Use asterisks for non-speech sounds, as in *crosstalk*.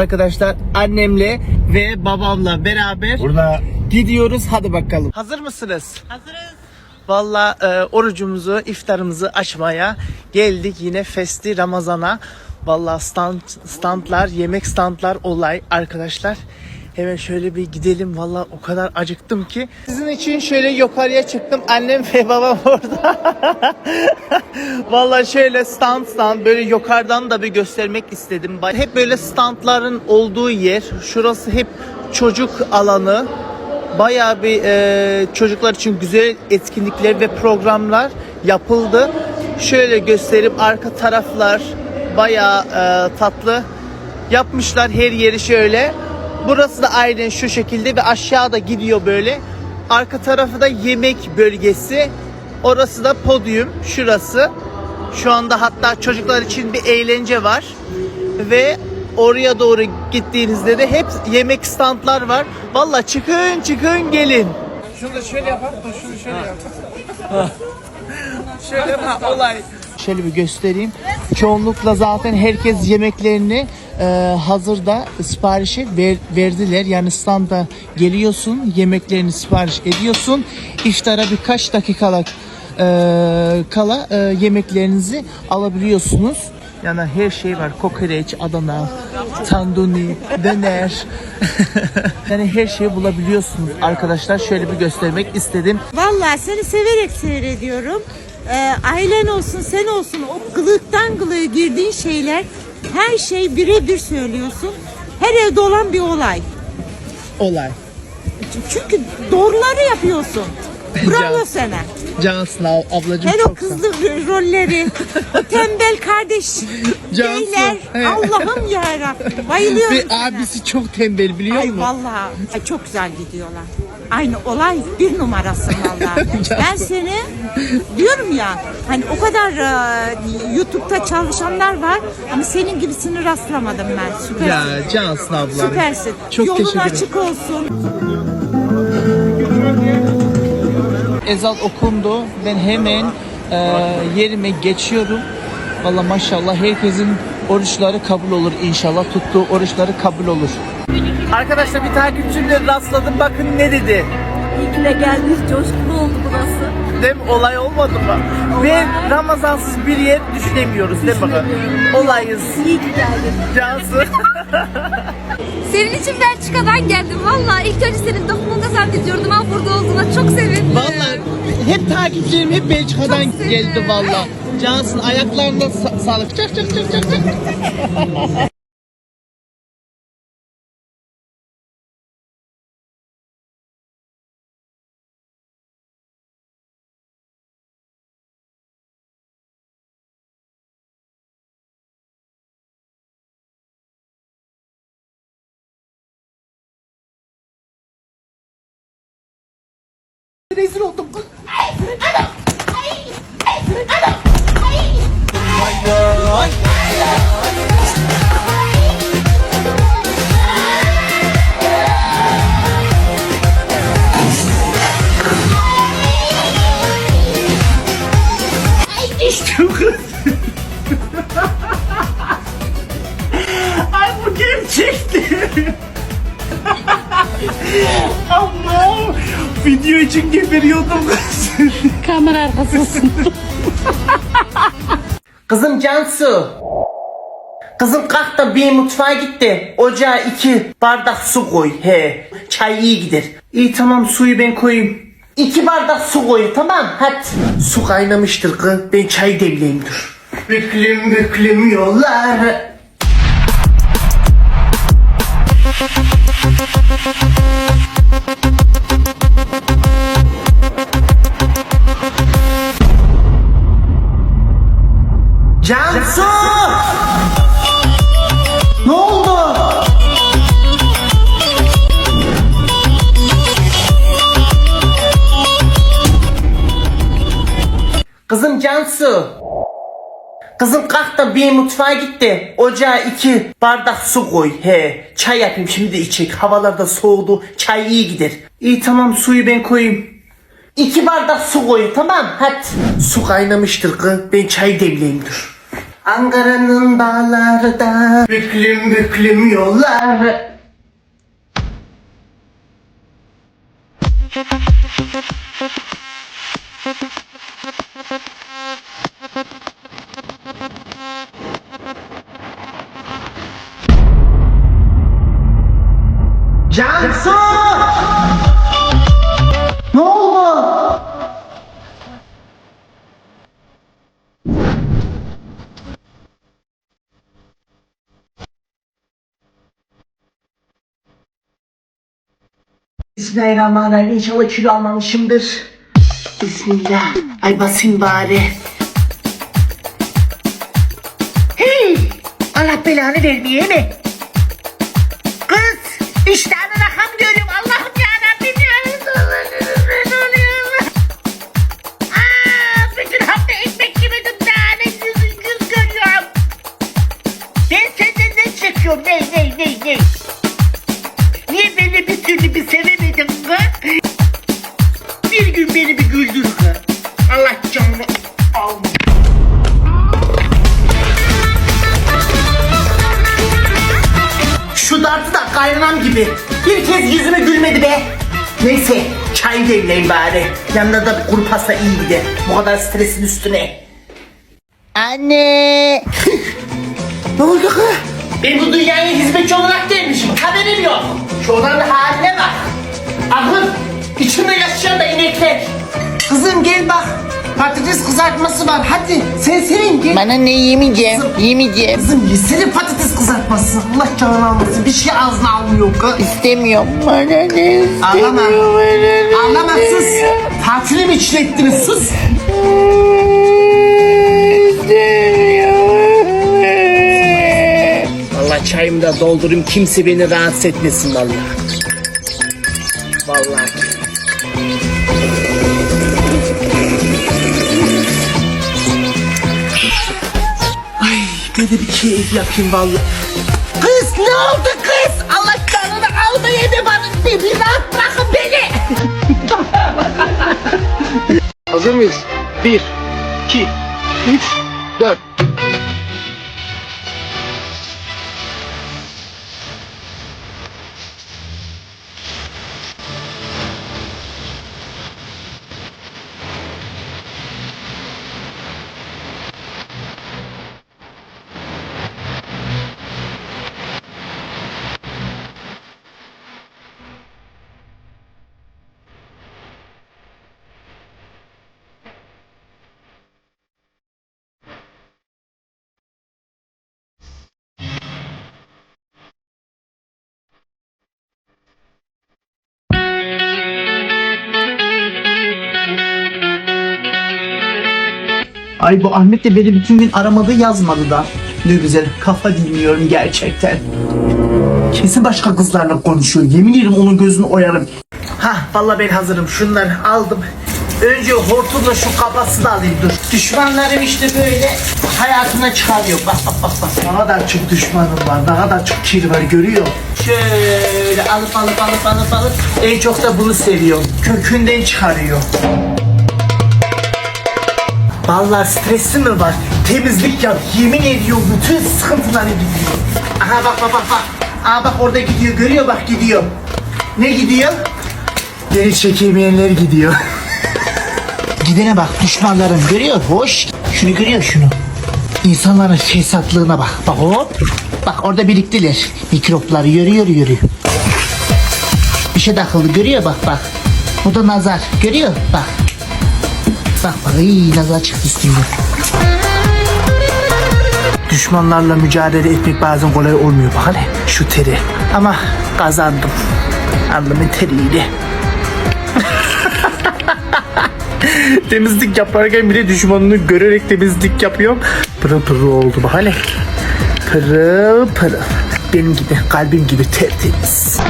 Arkadaşlar annemle ve babamla beraber Burada gidiyoruz. Hadi bakalım. Hazır mısınız? Hazırız. Valla e, orucumuzu, iftarımızı açmaya geldik yine Festi Ramazan'a. Valla stand, standlar, yemek standlar olay arkadaşlar. Hemen şöyle bir gidelim. Valla o kadar acıktım ki. Sizin için şöyle yukarıya çıktım. Annem ve babam *laughs* orada. Valla şöyle stand stand böyle yukarıdan da bir göstermek istedim. Hep böyle standların olduğu yer. Şurası hep çocuk alanı. Bayağı bir e, çocuklar için güzel etkinlikler ve programlar yapıldı. Şöyle göstereyim arka taraflar bayağı e, tatlı yapmışlar her yeri şöyle. Burası da aynen şu şekilde ve aşağıda gidiyor böyle. Arka tarafı da yemek bölgesi. Orası da podyum şurası. Şu anda hatta çocuklar için bir eğlence var. Ve oraya doğru gittiğinizde de hep yemek standlar var. Valla çıkın çıkın gelin. Şunu da şöyle yapalım da şunu şöyle yapalım. *laughs* şöyle ha, olay. Şöyle bir göstereyim. Çoğunlukla zaten herkes yemeklerini e, hazırda siparişi ver, verdiler. Yani standa geliyorsun, yemeklerini sipariş ediyorsun. İftara birkaç dakikalık e, kala e, yemeklerinizi alabiliyorsunuz. Yani her şey var. Kokoreç, Adana, tanduni, döner. *laughs* yani her şeyi bulabiliyorsunuz arkadaşlar. Şöyle bir göstermek istedim. Vallahi seni severek seyrediyorum. Ee, ailen olsun, sen olsun o kılıktan kılığa girdiğin şeyler her şey birebir söylüyorsun. Her evde olan bir olay. Olay. Çünkü doğruları yapıyorsun. *laughs* Bravo Can- sana. Cansın ab- ablacığım Her o çok sağ ol. kızlı rolleri, *laughs* tembel kardeş, Cansu, beyler. Allah'ım yarabbim. Bayılıyorum Ve sana. abisi çok tembel biliyor Ay musun? vallahi ay çok güzel gidiyorlar. Aynı olay bir numarasın vallahi. *laughs* ben seni diyorum ya hani o kadar e, YouTube'da çalışanlar var ama senin gibisini rastlamadım ben. Süpersin. Ya Cansın ablam. Süpersin. Çok Yolun teşekkür ederim. açık olsun. Ezan okundu. Ben hemen e, yerime geçiyorum. Valla maşallah herkesin oruçları kabul olur inşallah. Tuttuğu oruçları kabul olur. Arkadaşlar bir takipçimle rastladım. Bakın ne dedi. İyi ki de geldiniz. Coşkulu oldu burası. Değil mi? Olay olmadı mı? Ve Ramazansız bir yer düşünemiyoruz değil mi? Olayız. İyi ki geldin. Cansu. *laughs* Senin için Belçika'dan geldim. Valla ilk önce senin dokununda zannediyordum ama burada olduğuna çok sevindim. Vallahi hep takipçilerim hep Belçika'dan Çok sevindim. geldi valla. Cansın ayaklarına sa- sağlık. Çak çak çak çak çak. *laughs* Rezil oldum. Ay bu gerçekti. Allah'ım video için geberiyordum kız. *laughs* Kamera arkasısın. Kızım Cansu. Kızım kalk da bir mutfağa git de ocağa iki bardak su koy. He. Çay iyi gider. İyi tamam suyu ben koyayım. İki bardak su koy tamam hadi. Su kaynamıştır kız. Ben çay demleyeyim dur. Büklüm büklüm yollar. Kızım Cansu. Kızım kalk da bir mutfağa git de ocağa iki bardak su koy. He. Çay yapayım şimdi de içecek. Havalar da soğudu. Çay iyi gider. İyi tamam suyu ben koyayım. İki bardak su koy tamam hadi. Su kaynamıştır kız. Ben çay demleyeyim dur. Ankara'nın dağları da büklüm büklüm yollar. Cansu! Ne oldu? Bismillahirrahmanirrahim. İnşallah kilo almamışımdır. Bismillah. Ay basayım bari. Hey! Allah belanı vermeye mi? Kız! Kaynanam gibi. Bir kez yüzüme gülmedi be. Neyse çay demleyin bari. Yanında da bir kuru pasta iyiydi. Bu kadar stresin üstüne. Anne. *laughs* ne oldu kız? Ben bu dünyaya hizmetçi olarak gelmişim. Haberim yok. Şu odanın haline bak. Aklım içimde yaşayan da inekler. Kızım gel bak. Patates kızartması var. Hadi sen senin gel. Bana ne yemeyeceğim? Yemeyeceğim. Kızım yesene patates kızartması. Allah canını almasın. Bir şey ağzına almıyor kız. İstemiyorum. Bana ne Ağlama. istemiyorum. Ne Ağlama sus. Tatili mi çilettiniz? Sus. Vallahi çayımı da doldurayım. Kimse beni rahatsız etmesin vallahi. Vallahi. Böyle bir keyif yapayım vallahi. Kız ne oldu kız? Allah canını almaya ne bana bir rahat bırakın beni. Hazır mıyız? 1, 2, 3, Ay bu Ahmet de beni bütün gün aramadı yazmadı da. Ne güzel kafa dinliyorum gerçekten. Kesin başka kızlarla konuşuyor. Yemin ederim onun gözünü oyarım. Ha vallahi ben hazırım. Şunları aldım. Önce hortumla şu kafası da alayım dur. Düşmanlarım işte böyle hayatına çıkarıyor. Bak bak bak bak. Ne kadar çok düşmanım var. Ne kadar çok kir var görüyor. Şöyle alıp alıp alıp alıp alıp en çok da bunu seviyorum. Kökünden çıkarıyor. Vallahi stresi mi var? Temizlik yap. Yemin ediyorum bütün sıkıntıları gidiyor. Aha bak bak bak bak. Aa bak orada gidiyor. Görüyor bak gidiyor. Ne gidiyor? Geri çekemeyenler gidiyor. *laughs* Gidene bak düşmanlarım görüyor. Hoş. Şunu görüyor şunu. İnsanların fesatlığına bak. Bak hop. Bak orada biriktiler. Mikropları yürüyor yürüyor. Bir şey takıldı görüyor bak bak. Bu da nazar. Görüyor bak. Bak bak iyi nazar çıktı üstünde. Düşmanlarla mücadele etmek bazen kolay olmuyor bak hele şu teri. Ama kazandım. Alnımın teriyle. *laughs* temizlik yaparken bile düşmanını görerek temizlik yapıyorum. Pırıl pırıl oldu bak hele. Pırıl pırıl. Benim gibi kalbim gibi tertemiz.